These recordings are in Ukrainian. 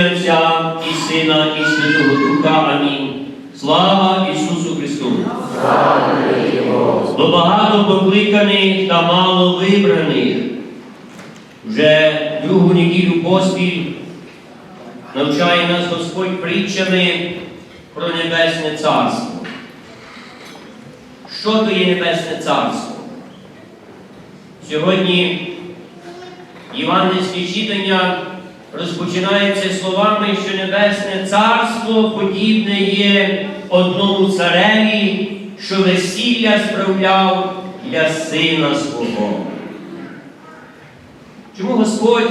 Отця і Сина, і Святого Духа. Амінь. Слава Ісусу Христу! До багато покликаних та мало вибраних. Вже другу неділю поспіль навчає нас Господь притчами про Небесне Царство. Що то є Небесне Царство? Сьогодні Євангельське читання розпочинається словами, що Небесне Царство подібне є одному цареві, що весілля справляв для сина свого. Чому Господь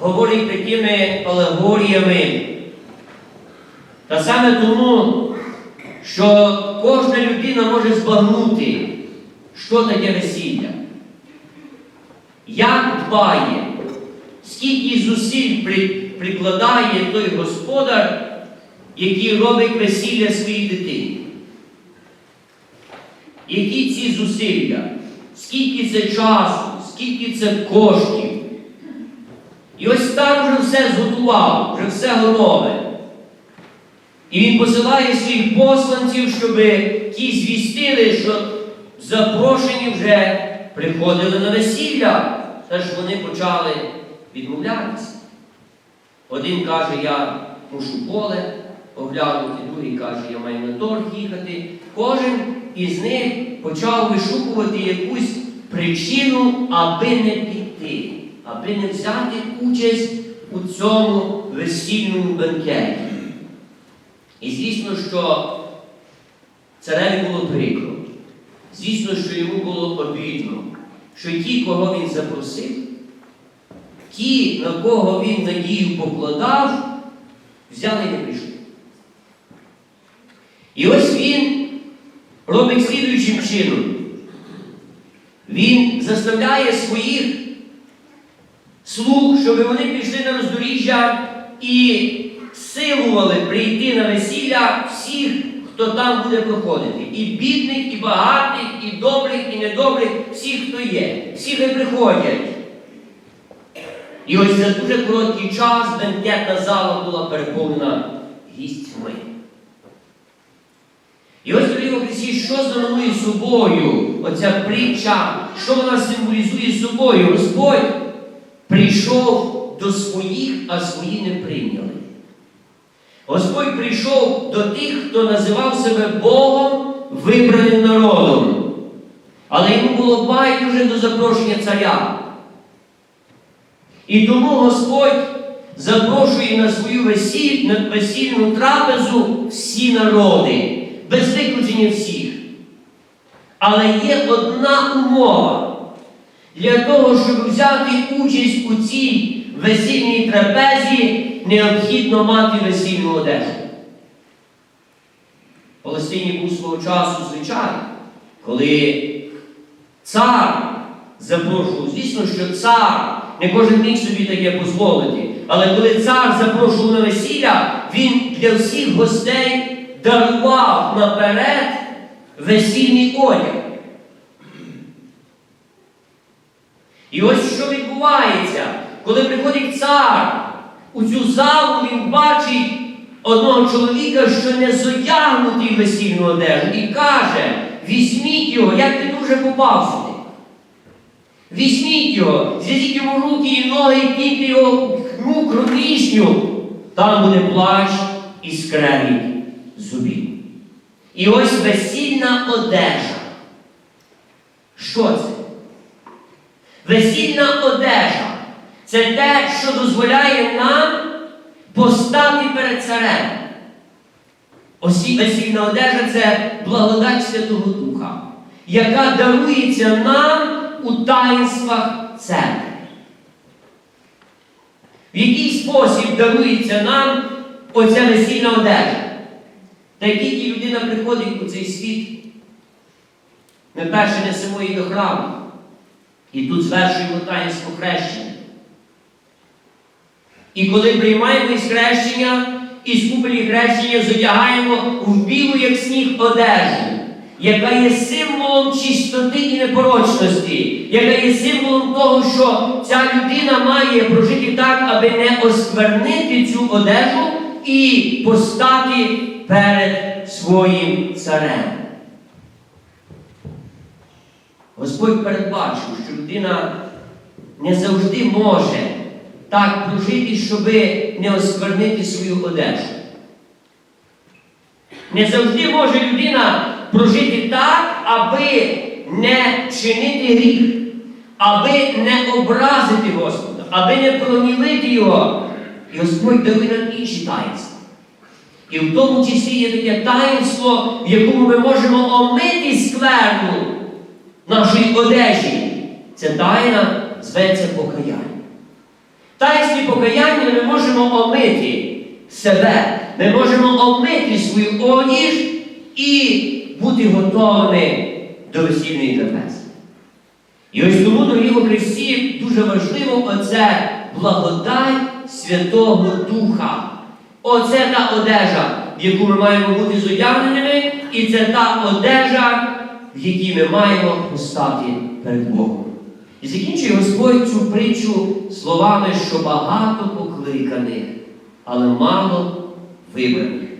говорить такими алегоріями? Та саме тому, що кожна людина може збагнути, що таке весілля. Як дбає, скільки зусиль при- прикладає той господар, який робить весілля своїй дитині. Які ці зусилля, скільки це часу, скільки це коштів. І ось там вже все зготував, вже все готове. І він посилає своїх посланців, щоб ті звістили, що запрошені вже приходили на весілля, та ж вони почали відмовлятися. Один каже, я мушу поле оглянути, другий каже, я маю на торг їхати. Кожен із них почав вишукувати якусь причину, аби не піти, аби не взяти участь у цьому весільному бенкеті. І звісно, що цареві було прикро. Звісно, що йому було обідно, що ті, кого він запросив, ті, на кого він надію покладав, взяли і не прийшли. І ось він робить слідуючим чином. Він заставляє своїх слуг, щоб вони пішли на роздоріжжя і силували прийти на весілля всіх, хто там буде проходити. І бідних, і багатих, і добрих, і недобрих, всіх, хто є. Всі хай приходять. І ось за дуже короткий час бенкетна зала була переповнена гістьми. І ось в Христі, що знаменує собою оця притча, що вона символізує собою? Господь прийшов до своїх, а свої не прийняли. Господь прийшов до тих, хто називав себе Богом вибраним народом. Але йому було байдуже до запрошення царя. І тому Господь запрошує на свою весіль, на весільну трапезу всі народи, без виключення всіх. Але є одна умова. Для того, щоб взяти участь у цій весільній трапезі, необхідно мати весільну одежу. В Палестині був свого часу звичай, коли цар запрошував, звісно, що цар не кожен міг собі таке дозволити, але коли цар запрошував на весілля, він для всіх гостей дарував наперед весільний одяг. І ось що відбувається, коли приходить цар у цю залу, він бачить одного чоловіка, що не зодягнутий весільну одежу, і каже: візьміть його, як ти дуже попав сюди. Візьміть його, зв'язіть йому руки і ноги, і киньте його в хму кровішню. Там буде плач і скрегіт зубів. І ось весільна одежа. Що це? Весільна одежа це те, що дозволяє нам постати перед царем. Ось і весільна одежа це благодать Святого Духа, яка дарується нам у таїнствах церкви. В який спосіб дарується нам оця весільна одежа? Та тільки людина приходить у цей світ, ми перше несемо її до храму. І тут звершуємо таїнство хрещення. І коли приймаємо із хрещення, із купелі хрещення зодягаємо в білу, як сніг, одежу. Яка є символом чистоти і непорочності, яка є символом того, що ця людина має прожити так, аби не осквернити цю одежу і постати перед своїм царем. Господь передбачив, що людина не завжди може так прожити, щоби не осквернити свою одежу. Не завжди може людина прожити так, аби не чинити гріх, аби не образити Господа, аби не прогнівити Його. І Господь дає нам інші таїнства. І в тому числі є таке таїнство, в якому ми можемо омити скверну нашої одежі. Це тайна зветься покаяння. Таїнстві покаяння ми можемо омити себе, ми можемо омити свою одіж і бути готовими до весільної трапези. І ось тому, дорогі у Христі, дуже важливо оце благодать Святого Духа. Оце та одежа, в яку ми маємо бути зодягненими, і це та одежа, в якій ми маємо постати перед Богом. І закінчує Господь цю притчу словами, що багато покликаних, але мало вибраних.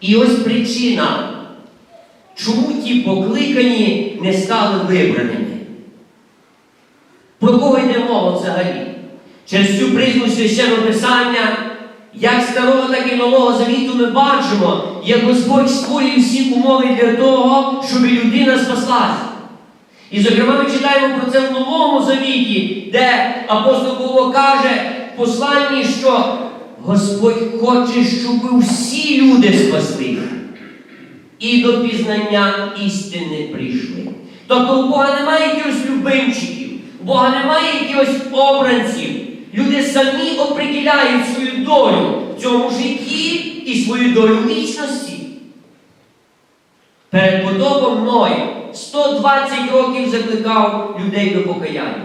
І ось причина, чому ті покликані не стали вибраними. Про кого йде мова взагалі? Через цю призму священного писання, як старого, так і нового завіту ми бачимо, як Господь створює всі умови для того, щоб людина спаслася. І, зокрема, ми читаємо про це в Новому Завіті, де апостол Павло каже в посланні, що Господь хоче, щоб всі люди спаслися і до пізнання істини прийшли. Тобто у Бога немає якихось любимчиків, у Бога немає якихось обранців. Люди самі оприділяють свою долю в цьому житті і свою долю вічності. Перед потопом Ной 120 років закликав людей до покаяння.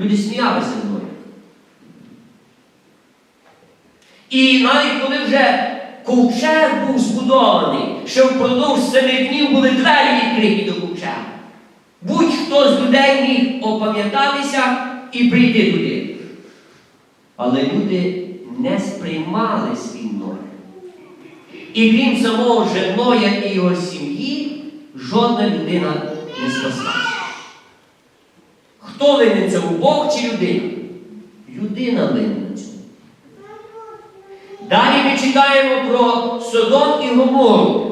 Люди сміялися з мною. І навіть коли вже ковчег був збудований, що впродовж семи днів були двері відкриті до ковчега. Будь-хто з людей міг опам'ятатися і прийти туди. Але люди не сприймали свій Ной. І крім самого же Ноя і його сім'ї, жодна людина не спаслася. Хто винен цьому Бог чи людина? Людина винна цьому. Далі ми читаємо про Содом і Гомору.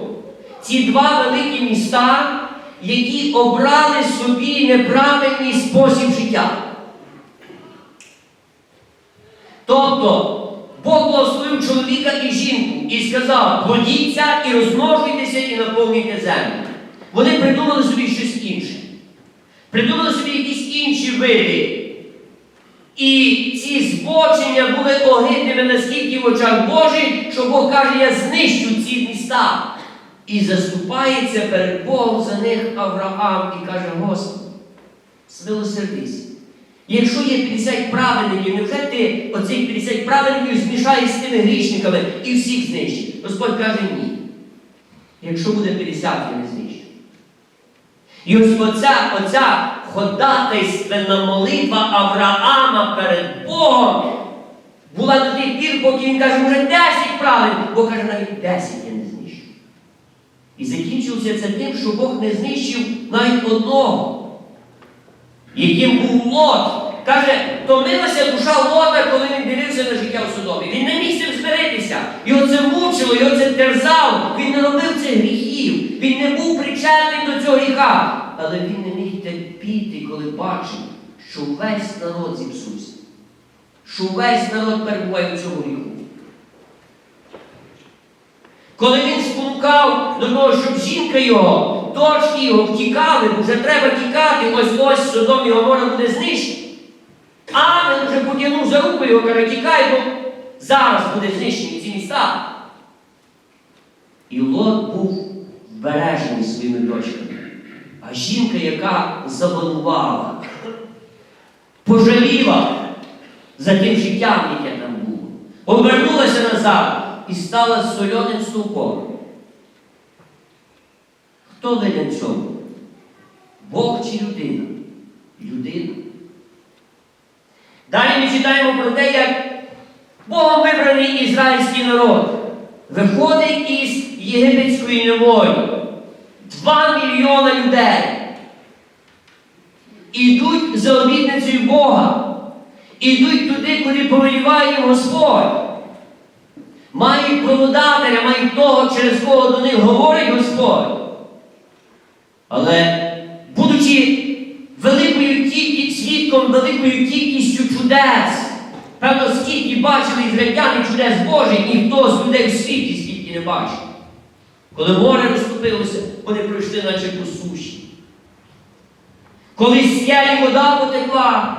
Ці два великі міста, які обрали собі неправильний спосіб життя. Тобто, Бог благословив чоловіка і жінку і сказав, плодіться і розмножуйтеся і наповнюйте землю. Вони придумали собі щось інше. Придумали собі якісь інші види. І ці збочення були огидними наскільки в очах Божих, що Бог каже, я знищу ці міста. І заступається перед Богом за них Авраам і каже, Господи, смилосердись. Якщо є 50 праведників, невже ти оцих 50 праведників змішаєш з тими грішниками і всіх знищиш? Господь каже ні. Якщо буде 50, я не знищу. І ось оця, оця ходатайственна молитва Авраама перед Богом була до тих пір, поки він каже, може 10 праведників, бо каже, навіть 10 я не знищу. І закінчилося це тим, що Бог не знищив навіть одного яким був Лот. Каже, томилася душа Лота, коли він дивився на життя в Содомі. Він не міг цим змиритися. Його це мучило, його це терзав. Він не робив цих гріхів. Він не був причетний до цього гріха. Але він не міг терпіти, коли бачив, що весь народ зіпсувся. Що весь народ перебуває в цьому гріху. Коли він спонукав до того, щоб жінка його, дочки його втікали, вже треба тікати, ось ось Содом і Гомора буде знищений. Ангел вже потягнув за руку його, каже, тікай, бо зараз буде знищені ці міста. І Лот був вбережений своїми дочками. А жінка, яка забанувала, пожаліла за тим життям, яке там було, обернулася назад і стала сольоним стовпом. Хто винен в цьому? Бог чи людина? Людина. Далі ми читаємо про те, як Богом вибраний ізраїльський народ виходить із єгипетської неволі. Два мільйона людей. Ідуть за обітницею Бога. Ідуть туди, куди повеліває Господь. Мають проводателя, мають того, через кого до них говорить Господь. Але, будучи великою кількістю, свідком великою кількістю чудес, певно, скільки бачили ізраїльтяни чудес Божих, ніхто з людей в світі скільки не бачив. Коли море розступилося, вони пройшли, наче по суші. Коли з вода потекла,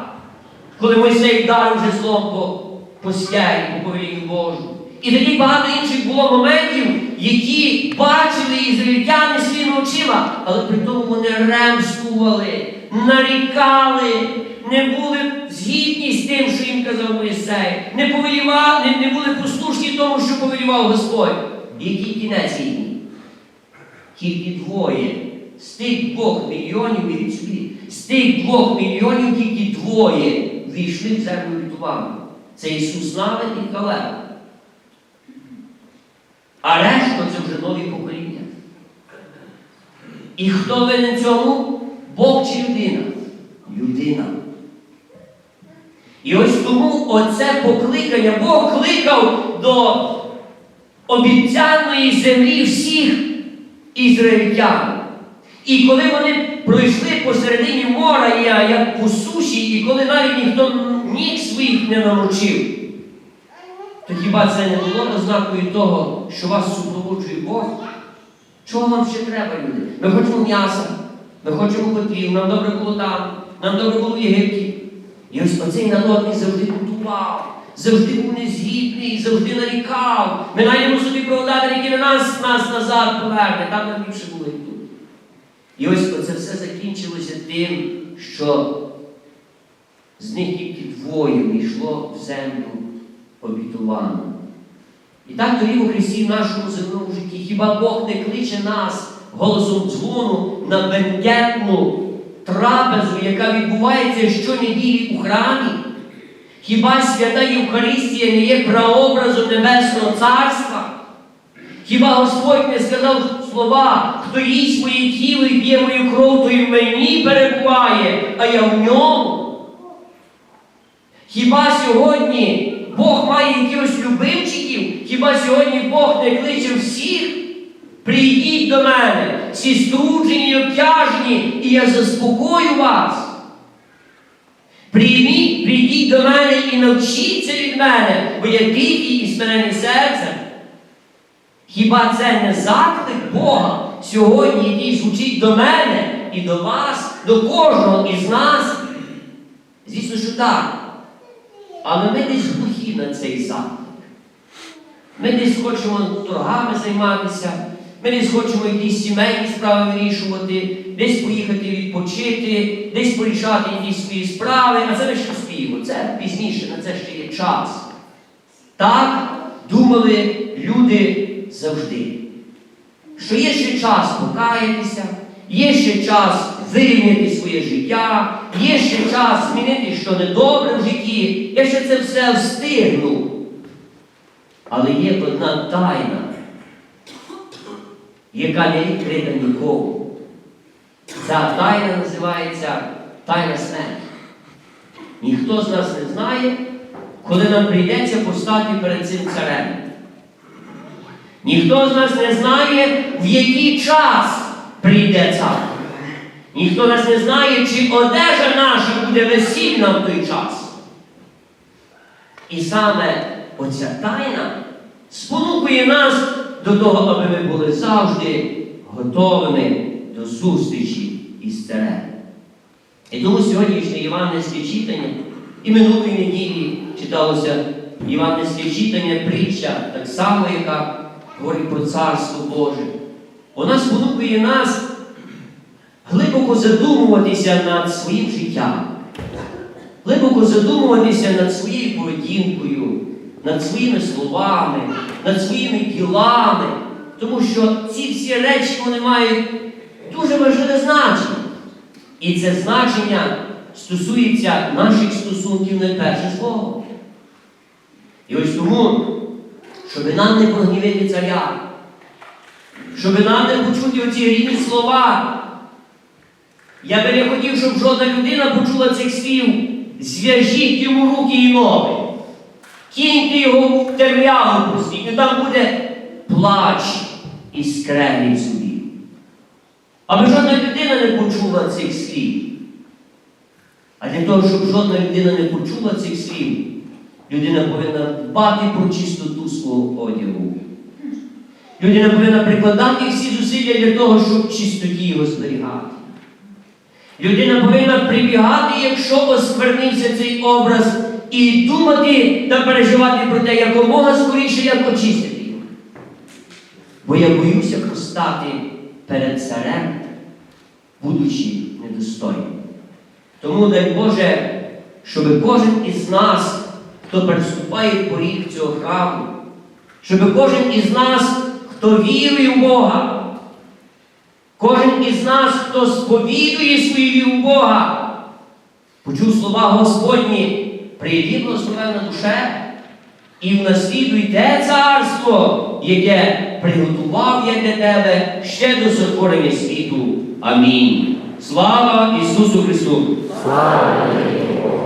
коли Мойсей вдарив жезлом по, по скелі, по повелінню Божу. І таких багато було моментів, які бачили ізраїльтяни своїми очима, але при тому вони ремствували, нарікали, не були згідні з тим, що їм казав Моїсей, не, повелівали, не, не були послушні тому, що повелівав Господь. І який кінець війни? Тільки двоє. З тих двох мільйонів, від собі, з тих двох мільйонів тільки двоє війшли в землю літувану. Це Ісус Навин і Калеб. А решта це вже нові покоління. І хто винен цьому? Бог чи людина? Людина. І ось тому оце покликання, Бог кликав до обіцяної землі всіх ізраїльтян. І коли вони пройшли посередині моря, як по суші, і коли навіть ніхто ніг своїх не намочив, то хіба це не було ознакою того, що вас супроводжує Бог? Чого вам ще треба, люди? Ми хочемо м'яса, ми хочемо потріб, нам добре було там, нам добре було в Єгипті. І ось оцей народ він завжди бунтував, завжди був незгідний, завжди нарікав. Ми знайдемо собі проводателя, який на нас, нас назад поверне, там нам більше було і тут. І ось оце все закінчилося тим, що з них тільки двоє війшло в землю обітувану. І так тоді у Христі в нашому земному житті хіба Бог не кличе нас голосом дзвону на бенкетну трапезу, яка відбувається щонеділі у храмі? Хіба свята Євхаристія не є прообразом Небесного Царства? Хіба Господь не сказав слова, хто їсть моє тіло і п'є мою кров, то і в мені перебуває, а я в ньому? Хіба сьогодні Бог має якихось любимчиків? Хіба сьогодні Бог не кличе всіх? Прийдіть до мене, всі струджені й обтяжені, і я заспокою вас. Прийміть, прийдіть до мене і навчіться від мене, бо я тихий і смиренний серцем. Хіба це не заклик Бога сьогодні, який звучить до мене і до вас, до кожного із нас? Звісно, що так. Але ми десь глухі на цей заклик. Ми десь хочемо торгами займатися, ми десь хочемо якісь сімейні справи вирішувати, десь поїхати відпочити, десь порішати якісь свої справи, а це ми ще спіємо. Це пізніше, на це ще є час. Так думали люди завжди. Що є ще час покаятися, є ще час вирівняти своє життя, є ще час змінити що недобре в житті. Я ще це все встигну. Але є одна тайна, яка не відкрита нікому. Ця тайна називається тайна смерті. Ніхто з нас не знає, коли нам прийдеться постати перед цим царем. Ніхто з нас не знає, в який час прийде цар. Ніхто нас не знає, чи одежа наша буде весільна в той час. І саме оця тайна спонукує нас до того, аби ми були завжди готовими до зустрічі із царем. І тому сьогоднішнє Євангельське читання і минулої неділі читалося Євангельське читання, притча, так само, яка говорить про Царство Боже. Вона спонукує нас глибоко задумуватися над своїм життям, глибоко задумуватися над своєю поведінкою, над своїми словами, над своїми ділами, тому що ці всі речі вони мають дуже важливе значення. І це значення стосується наших стосунків найперше з Богом. І ось тому, щоб нам не прогнівити царя, щоб нам не почути оці рідні слова. Я би не хотів, щоб жодна людина почула цих слів. Зв'яжіть йому руки і ноги. Киньте його в темряву пустіть, і там буде плач і скрегіт зубів. Аби жодна людина не почула цих слів. А для того, щоб жодна людина не почула цих слів, людина повинна дбати про чистоту свого одягу. Людина повинна прикладати всі зусилля для того, щоб чистоті його зберігати. Людина повинна прибігати, якщо осквернився цей образ, і думати та переживати про те, якомога скоріше, як очистити його. Бо я боюся постати перед царем, будучи недостойним. Тому дай Боже, щоб кожен із нас, хто переступає поріг цього храму, щоб кожен із нас, хто вірує в Бога, кожен із нас, хто сповідує свою віру в Бога, почув слова Господні, прийди благословенна душе, і внаслідуй те царство, яке приготував я для тебе ще до сотворення світу. Амінь. Слава Ісусу Христу! Слава